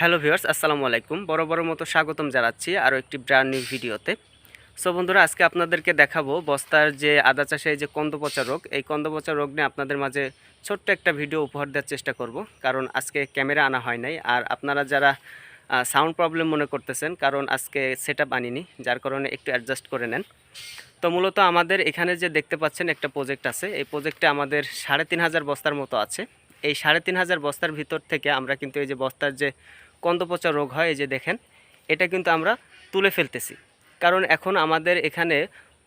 Hello viewers, আসসালামু আলাইকুম। বড় বড় মতো স্বাগতম জানাচ্ছি আরও একটি ব্র্যান্ড নিউ ভিডিওতে সো বন্ধুরা, আজকে আপনাদেরকে দেখাবো বস্তার যে আদা চাষে যে কন্দপচা রোগ, এই কন্দপচা রোগ নিয়ে আপনাদের মাঝে ছোট্ট একটা ভিডিও উপহার দেওয়ার চেষ্টা করব। কারণ আজকে ক্যামেরা আনা হয় নাই। আর আপনারা যারা সাউন্ড প্রবলেম মনে করতেছেন, কারণ আজকে সেট আপ আনিনি, যার কারণে একটু অ্যাডজাস্ট করে নেন। তো মূলত আমাদের এখানে যে দেখতে পাচ্ছেন একটা প্রজেক্ট আছে। এই প্রজেক্টে আমাদের সাড়ে তিন হাজার বস্তার মতো আছে। এই সাড়ে তিন হাজার বস্তার ভিতর থেকে আমরা কিন্তু এই যে বস্তার যে কন্দপচা রোগ হয়, এই যে দেখেন, এটা কিন্তু আমরা তুলে ফেলতেছি। কারণ এখন আমাদের এখানে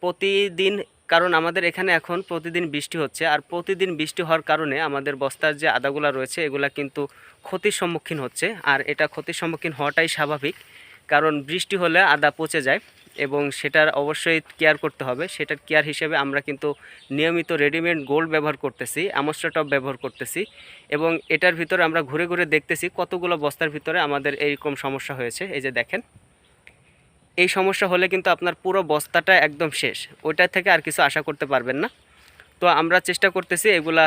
প্রতিদিন, কারণ আমাদের এখানে এখন প্রতিদিন বৃষ্টি হচ্ছে, আর প্রতিদিন বৃষ্টি হওয়ার কারণে আমাদের বস্তার যে আদাগুলা রয়েছে, এগুলা কিন্তু ক্ষতির সম্মুখীন হচ্ছে, আর এটা ক্ষতির সম্মুখীন হওয়াটাই স্বাভাবিক। কারণ বৃষ্টি হলে আদা পচে যায় এবং সেটার অবশ্যই কেয়ার করতে হবে। সেটার কেয়ার হিসেবে আমরা কিন্তু নিয়মিত রেডিমেড গোল্ড ব্যবহার করতেছি অ্যামোস্টাটপ ব্যবহার করতেছি এবং এটার ভিতরে আমরা ঘুরে ঘুরে দেখতেছি কতগুলো বস্তার ভিতরে আমাদের এইরকম সমস্যা হয়েছে। এই যে দেখেন, এই সমস্যা হলে কিন্তু আপনার পুরো বস্তাটা একদম শেষ। ওইটা থেকে আর কিছু আশা করতে পারবেন না। তো আমরা চেষ্টা করতেছি এগুলা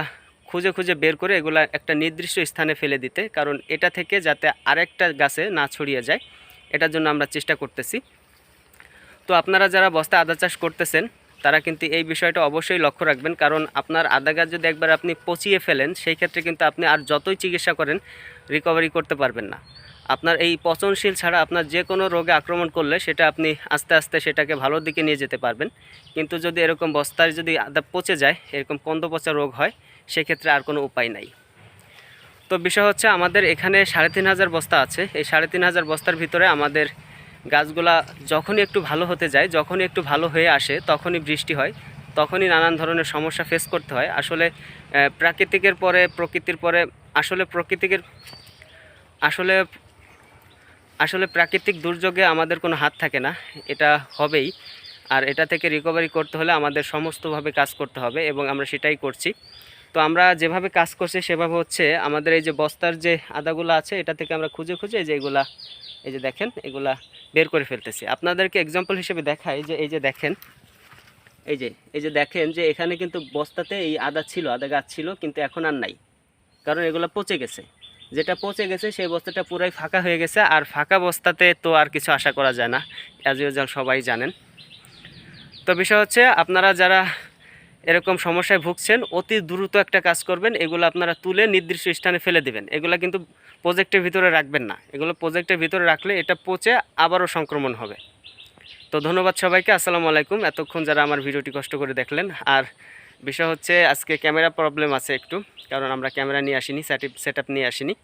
খুঁজে খুঁজে বের করে এগুলা একটা নির্দিষ্ট স্থানে ফেলে দিতে, কারণ এটা থেকে যাতে আরেকটা গাছে না ছড়িয়ে যায়, এটার জন্য আমরা চেষ্টা করতেছি। তো আপনারা যারা বস্তা আদা চাষ করতেছেন, তারা কিন্তু এই বিষয়টা অবশ্যই লক্ষ্য রাখবেন। কারণ আপনার আদা গাছ যদি একবার আপনি পচিয়ে ফেলেন, সেই ক্ষেত্রে কিন্তু আপনি আর যতই চিকিৎসা করেন রিকভারি করতে পারবেন না। আপনার এই পচনশীল ছাড়া আপনার যে কোনো রোগে আক্রমণ করলে সেটা আপনি আস্তে আস্তে সেটাকে ভালোর দিকে নিয়ে যেতে পারবেন। কিন্তু যদি এরকম বস্তায় যদি আদা পচে যায়, এরকম কন্দ পচা রোগ হয়, সেক্ষেত্রে আর কোনো উপায় নাই। তো বিষয় হচ্ছে, আমাদের এখানে সাড়ে তিন হাজার বস্তা আছে। এই সাড়ে তিন হাজার বস্তার ভিতরে আমাদের গাছগুলা যখনই একটু ভালো হতে যায়, যখনই একটু ভালো হয়ে আসে, তখনই বৃষ্টি হয়, তখনই নানান ধরনের সমস্যা ফেস করতে হয়। আসলে প্রাকৃতিকের পরে, প্রকৃতির পরে, আসলে প্রকৃতিকের, আসলে আসলে প্রাকৃতিক দুর্যোগে আমাদের কোনো হাত থাকে না, এটা হবেই। আর এটা থেকে রিকভারি করতে হলে আমাদের সমস্তভাবে কাজ করতে হবে এবং আমরা সেটাই করছি। তো আমরা যেভাবে কাজ করছি, সেভাবে হচ্ছে আমাদের এই যে বস্তার যে আদাগুলো আছে, এটা থেকে আমরা খুঁজে খুঁজে এই যে এগুলা এই যে দেখেন, এগুলা বের করে ফেলতেছি। আপনাদেরকে এক্সাম্পল হিসেবে দেখাই যে, এই যে দেখেন, এই যে এই যে দেখেন যে এখানে কিন্তু বস্তাতে এই আদা ছিল, আদা গাছ ছিল, কিন্তু এখন আর নাই। কারণ এগুলো পচে গেছে। যেটা পচে গেছে, সেই বস্তাটা পুরাই ফাঁকা হয়ে গেছে, আর ফাঁকা বস্তাতে তো আর কিছু আশা করা যায় না অ্যাজ ইউজাল সবাই জানেন। তো বিষয় হচ্ছে, আপনারা যারা এরকম সমস্যায় ভুগছেন, অতি দ্রুত একটা কাজ করবেন, এগুলো আপনারা তুলে নির্দিষ্ট স্থানে ফেলে দিবেন। এগুলো কিন্তু প্রজেক্টের ভিতরে রাখবেন না। এগুলো প্রজেক্টের ভিতরে রাখলে এটা পচে আবারও সংক্রমণ হবে। তো ধন্যবাদ সবাইকে, আসসালামু আলাইকুম। এতক্ষণ যারা আমার ভিডিওটি কষ্ট করে দেখলেন, আর বিষয় হচ্ছে আজকে ক্যামেরা প্রবলেম আছে একটু, কারণ আমরা ক্যামেরা নিয়ে আসিনি সেট আপ নিয়ে আসিনি।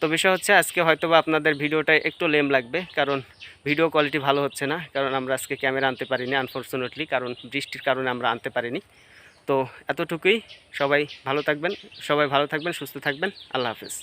তো বিষয় হচ্ছে আজকে হয়তো বা আপনাদের ভিডিওটা একটু লেম লাগবে, কারণ ভিডিও কোয়ালিটি ভালো হচ্ছে না, কারণ আমরা আজকে ক্যামেরা আনতে পারিনি আনফর্চুনেটলি কারণ বৃষ্টির কারণে আমরা আনতে পারিনি। তো এতটুকুই, সবাই ভালো থাকবেন, সবাই ভালো থাকবেন, সুস্থ থাকবেন, আল্লাহ হাফেজ।